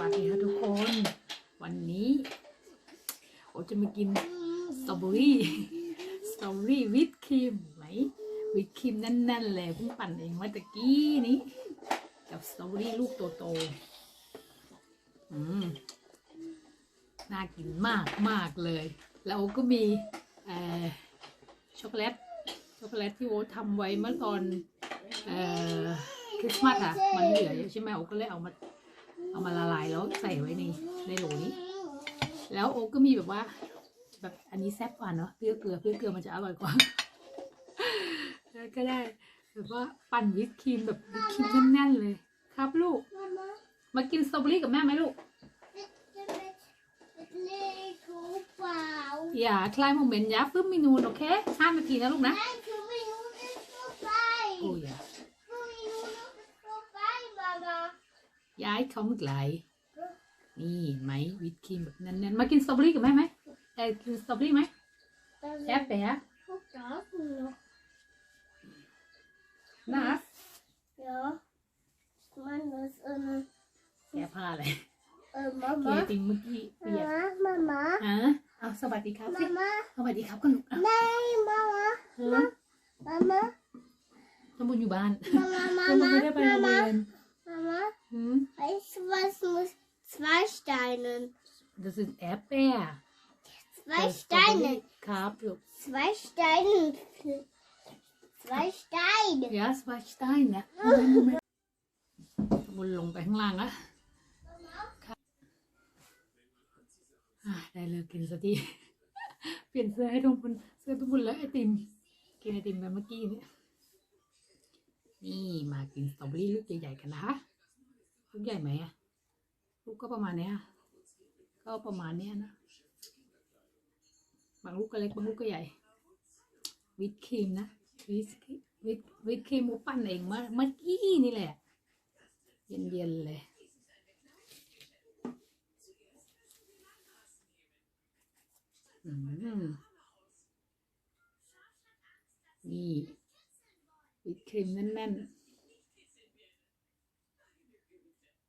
วัสดีค่ะทุกคน วันนี้โอจะมากินสตรอเบอรี่สตรอเบอรี่วิปครีมไหมวิปครีมแน่นๆเลยเพิ่งปั่นเองเมื่อตะกี้นี้กับสตรอเบอรี่ลูกโตๆอืมน่ากินมากมากเลย แล้วโอก็มีช็อกโกแลตช็อกโกแลตที่โอตทำไว้เมื่อตอนคริสต์มาสอะมันเหลืออยู่ใช่ไหมโอก็เลยเอามา เอามาละลายแล้วใส่ไว้ในในโหลนี้ แล้วโอ๊กก็มีแบบว่า แบบอันนี้แซ่บกว่าเนาะเปรี้ยวเกลือเปรี้ยวเกลือมันจะอร่อยกว่าแล้วก็ได้แบบว่าปั่นวิปครีมแบบวิปครีมแน่นๆเลย ครับลูก มากินสตรอเบอรี่กับแม่ไหมลูกอย่าคลายโมเมนต์ยับฟึ่มเมนูโอเคห้านาทีนะลูกนะโอ้ยา Fünf Minuten ist vorbei, Mama. ย้ายเขาไกลนี่เห็นไหมวิปครีมแบบแน่นๆมากินสตรอเบอรี่กับแม่ไหมเออกินสตรอเบอรี่ไหม Da แอบแปะ Guck da noch. นัส Ja. Mann, das ist eine. แกผ้าอะไร Äh, เก Mama. ติมเมื่อกี้เปียก Mama, Mama. ฮะเอาสวัสดีครับสิ Mama. สวัสดีครับกันลูกอะ Nein, Mama. ฮะ Mama. น้ำบุญอยู่บ้าน Mama, น้ำบุญ Mama. ไม่ได้ไปโรงเรี Mama. ยน Mama. หืม Weißt du, was muss zwei Steinen? das ist Erdbeer Zwei Das ist Steine. Strawberry ครับลูก Zwei Steine. Zwei Steine. เดี๋ยวสวัสดีได้นะโมเมนต์โมเมนต์บุญลงไปข้างล่างแล้วครับอะได้เลยกินสักที เปลี่ยนเสื้อให้ทุกคนเสื้อทุกคนแล้วไอติม กินไอติมไปเมื่อกี้เนี่ย นี่มากินสตรอเบอรี่ลูกใหญ่ๆกันนะคะลูกใหญ่ไหมอะลูกก็ประมาณเนี้ยก็ประมาณเนี้ยนะบางลูกก็เล็กบางลูกก็ใหญ่ วิตครีมนะวิตวิตวิตครีมหมูปั้นเองเมื่อเมื่อกี้นี่แหละ เย็นๆเลย อืมนี่วิป ครีมแน่น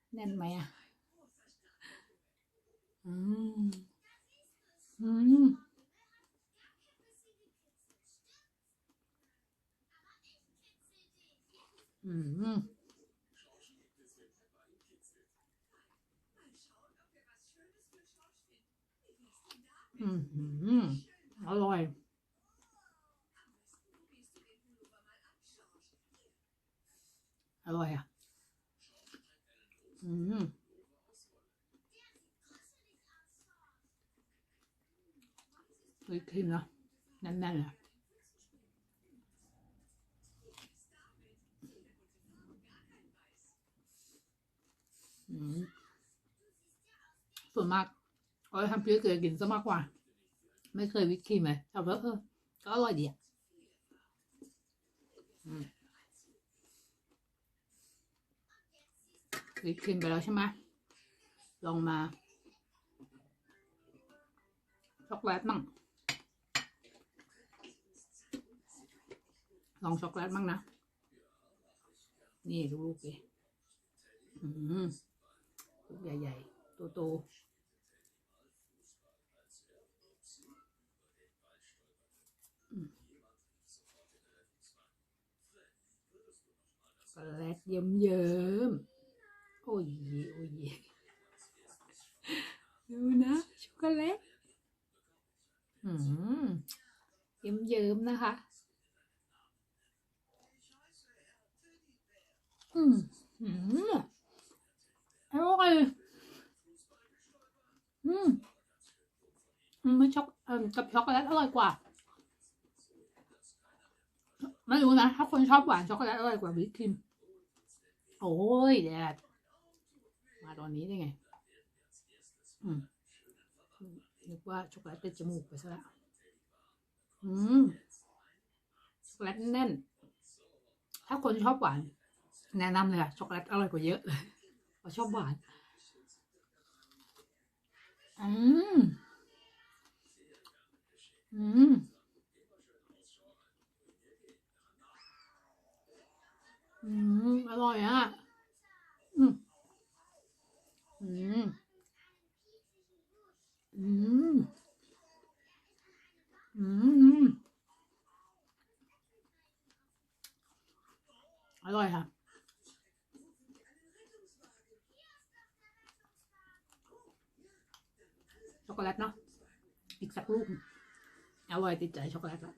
ๆ แน่นไหมอะ อืม อืมอืมอืมอืมอร่อย ร่อยอะ อืมวิปครีมเนาะแน่นๆเลยอืมส่วนมากก็จะทำเปรี้ยวเกลือกินซะมากกว่า ไม่เคยวิปครีมเลยแต่ว่าเออก็อร่อยดีอะ อืม วิปครีมไปแล้วใช่ไหมลองมา ช็อกโกแลตมั่ง ลองช็อกโกแลตมั่งนะ นี่ดูลูกดิอืมลูกใหญ่ๆ โตๆอืมช็อกโกแลตเยิ้มๆ อ้ยโอ้ยดูนะช็อกโกแลตอืมเยิ้มๆนะคะ อืมอืมอร่อยอืมมไม่ช็อกเอ่อกับช็อกโกแลตอร่อยกว่า ไม่รู้นะ ถ้าคนชอบหวานช็อกโกแลตอร่อยกว่าวิปครีม โอ้ยแดด มาตอนนี้ได้ไง อืมนึกว่าช็อกโกแลตติดจมูกไปซะละอืมช็อกโกแลตแน่น ถ้าคนชอบหวาน แนะนำเลยอะช็อกโกแลตอร่อยกว่าเยอะเลยเพราะชอบหวาน อืม อืม อืม อร่อยอะ อืม อืม อืม อืม อร่อยค่ะ ช็อกโกแลตเนาะ อีกสักลูก อร่อยติดใจช็อกโกแลตละ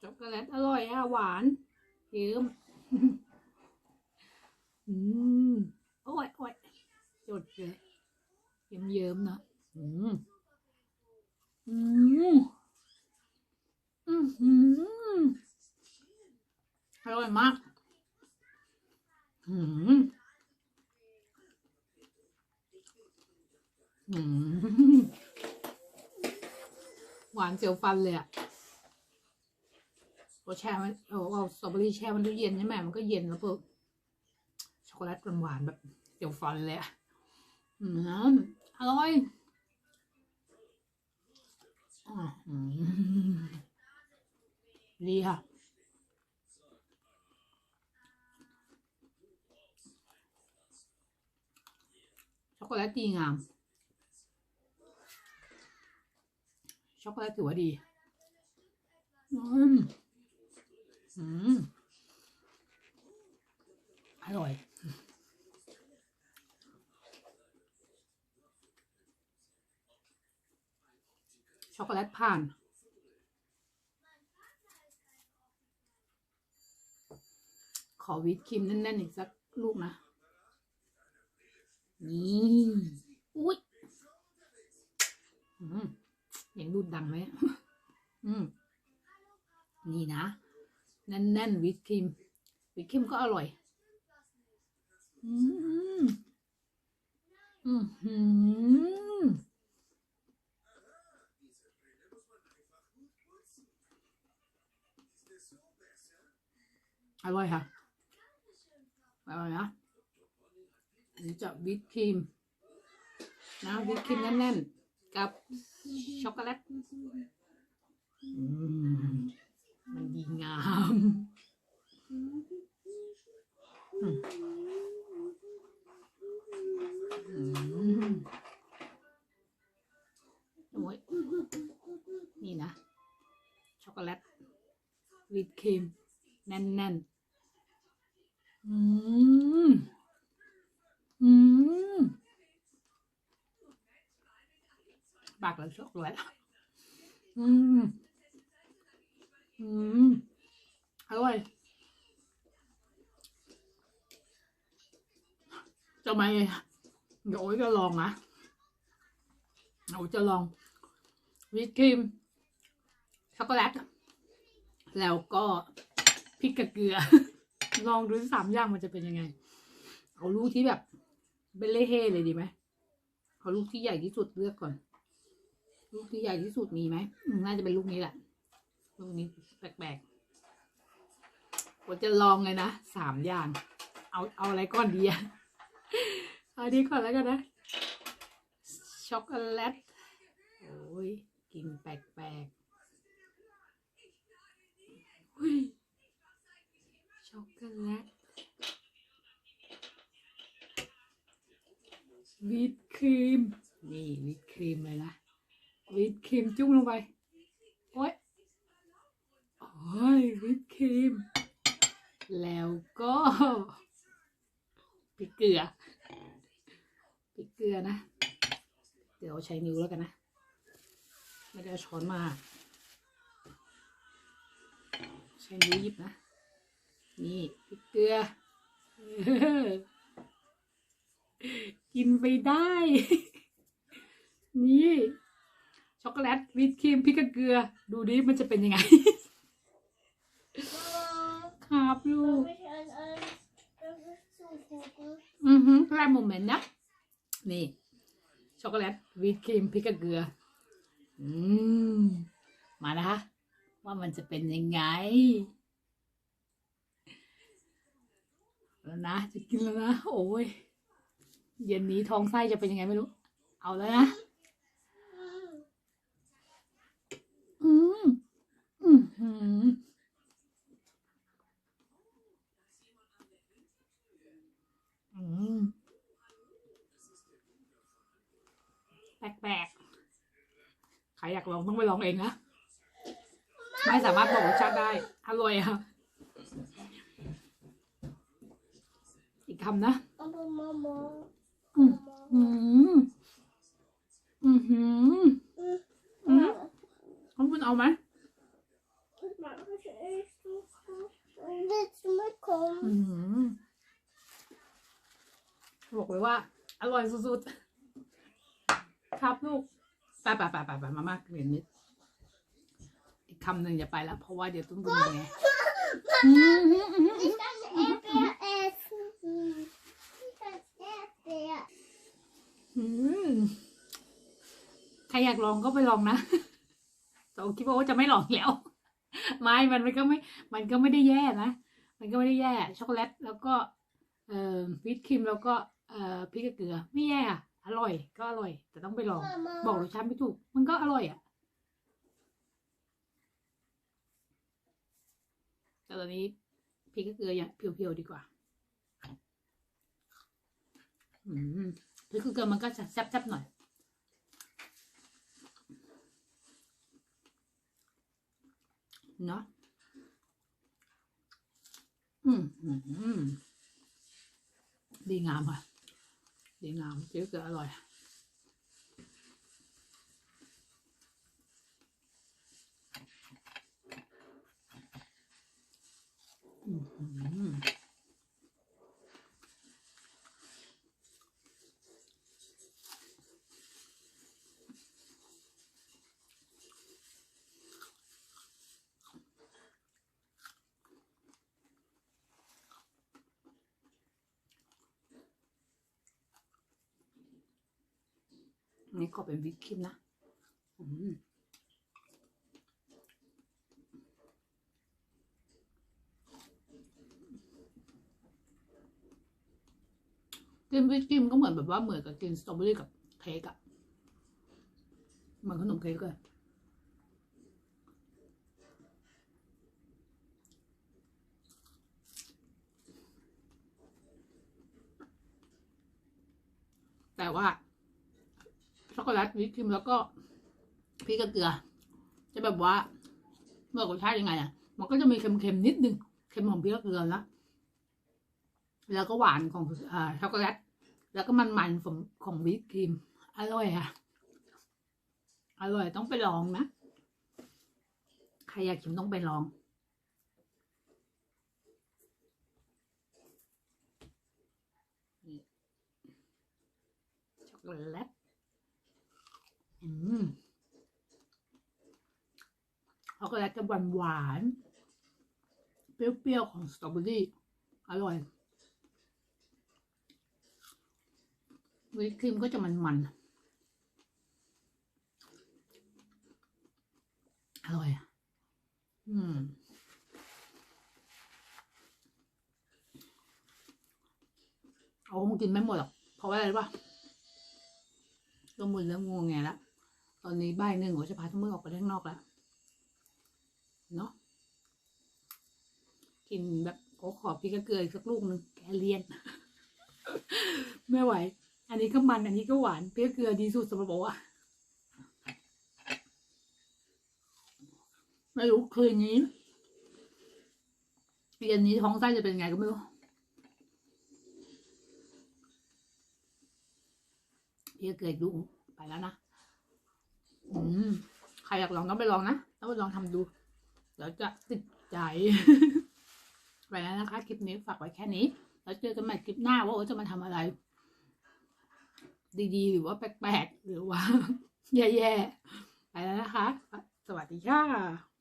ช็อกโกแลตอร่อยอะ หวานเยิ้มอืมโอ้ยโอ้ยจดเลยเยิ้มเยิ้มนะอืมอืมอืมอืมอร่อยมากอืมอืมหวานเสียวฟันเลยอะ พอแช่มันเอาเอาสตรอเบอรี่แช่มันตู้เย็นใช่ไหมมันก็เย็นแล้วปุ๊บช็อกโกแลตหวานแบบเดี๋ยวฟันเลยอะอืมอร่อยอะอืมดีค่ะช็อกโกแลตดีงาม ช็อกโกแลตถือว่าดี อืม อืมอร่อย ช็อกโกแลตผ่าน ขอวิปครีมแน่นๆอีกสักลูกนะ นี่อุ้ยอืมเสียงดูดดังไหมอืมนี่นะ แน่นๆวิปครีมวิปครีมก็อร่อยอืมอืมอืมอร่อยค่ะอร่อยนะอันนี้จะวิปครีมนะวิปครีมแน่นๆ กับช็อกโกแลต อืม มันดีงามโอ้ยนี่นะ ช็อกโกแลตวิปครีม แน่นๆ อืม อืม ปากเราช็อกโกแลตอืม อืม อร่อยจะไม่เดี๋ยวจะลองนะโอ๊ยจะลอง วิปครีม ช็อกโกแลต แล้วก็พริกกับเกลือ ลองดูสามอย่างมันจะเป็นยังไง เอาลูกที่แบบเบลเล่เฮ่เลยดีไหมเอาลูกที่ใหญ่ที่สุดเลือกก่อน ลูกที่ใหญ่ที่สุดมีไหมน่าจะเป็นลูกนี้แหละ ลูกนี้แปลกๆผมจะลองเลยนะสามอย่าง เอาเอาอะไรก่อนดีอะเอาดีก่อนแล้วกันนะ ช็อกโกแลตโอ้ยกินแปลกๆอุ้ยช็อกโกแลตวิปครีม นี่วิปครีมเลยนะวิปครีมจุ้งลงไป โอ๊ย ยวิปครีม แล้วก็พริกเกลือพริกเกลือนะ เดี๋ยวใช้นิ้วแล้วกันนะ ไม่ได้เอาช้อนมา ใช้นิ้วยิบนะ นี่พริกเกลือ กินไปได้ นี่ช็อกโกแลตวิปครีมพริกเกลือ ดูดิมันจะเป็นยังไง ครับลูก Darf ich ein Eis? Das ist zugucken. อือฮึแรกโมเมนต์นะนี่ช็อกโกแลตวิปครีมพริกกับเกลือ อืม มานะคะว่ามันจะเป็นยังไง แล้วนะ จะกินแล้วนะ โอ้ย เย็นนี้ท้องไส้จะเป็นยังไงไม่รู้ เอาแล้วนะ อืม อืมอืมอืม แปลกๆ ใคร อยากลองต้องไปลองเองนะไม่สามารถบอกรสชาติได้ อร่อยค่ะอีกคำนะอาไปมามองอืมอืมอืมหืมอืมของคุณเอาไหมเด็กไม่คมอืมบอกเลยว่า อร่อยสุดๆ ครับลูก ไปไปไปไปไปมามากเรียนนิดอีกคำหนึ่งอย่าไปแล้วเพราะว่าเดี๋ยวต้องดูไงอืมอืมอืม Ich kann Erdbeer essen. Ich kann Erdbeer. อืมใครอยากลองก็ไปลองนะ แต่โอคิดว่าจะไม่ลองแล้ว ไม่มันมันก็ไม่ มันก็ไม่ได้แย่นะ มันก็ไม่ได้แย่ ช็อกโกแลตแล้วก็ เอ่อวิปครีมแล้วก็ เอ่อพริกกับเกลือ ไม่แย่อะ อร่อยก็อร่อย แต่ต้องไปลอง บอกรสชาติไม่ถูก มันก็อร่อยอะแต่ตอนนี้พริกกับเกลืออย่างเพียวๆดีกว่าอืมพริกกับเกลือมันก็จะแซ่บๆหน่อยเนาะอืมอืมอืมดีงามค่ะ ดีงามพริก เนี่ก็เป็นวิปครีมนะกินวิปครีมก็เหมือนแบบว่าเหมือนกับกินสตรอเบอรี่กับเค้กอะเหมือนขนมเค้กเลยแต่ว่า ช็อกโกแลตวิปครีมแล้วก็พริกกับเกลือ จะแบบว่าเมื่อกรสชาติยังไงอะ มันก็จะมีเค็มๆนิดนึงเค็มของพริกกับเกลือนะแล้วก็หวานของอ่าช็อกโกแลตแล้วก็มันๆของของวิปครีมอร่อยอะอร่อยต้องไปลองนะใครอยากชิมต้องไปลองช็อกโกแลต ช็อกโกแลตจะหวานหวาน เปรี้ยวๆ ของสตรอเบอรี่ อร่อยวิปครีมก็จะมันๆ อร่อย อืมเอาคงกินไม่หมดหรอก เพราะว่าอะไรรู้ป่ะก็มึนแล้วงงไงและ ตอนนี้บ่ายหนึ่งผมจะพาทั้งมือออกไปข้างนอกแล้วเนาะกินแบบโอ้ขอบพริกกระเกลืออีกสักลูกหนึ่งแกเลียน ไม่ไหว อันนี้ก็มันอันนี้ก็หวานพริกเกลือดีสุดสำหรับบอกว่าไม่รู้คืนนี้เย็นนี้ท้องไส้จะเป็นไงก็ไม่รู้พี่ก็เกิดดูไปแล้วนะ ใครอยากลองต้องไปลองนะต้องไปลองทำดู เดี๋ยวจะติดใจ ไปแล้วนะคะ คลิปนี้ฝากไว้แค่นี้ แล้วเจอกันใหม่คลิปหน้าว่าโอ๊จะมาทำอะไร ดีๆ หรือว่าแปลกๆ หรือว่า แย่ๆ ไปแล้วนะคะ สวัสดีค่ะ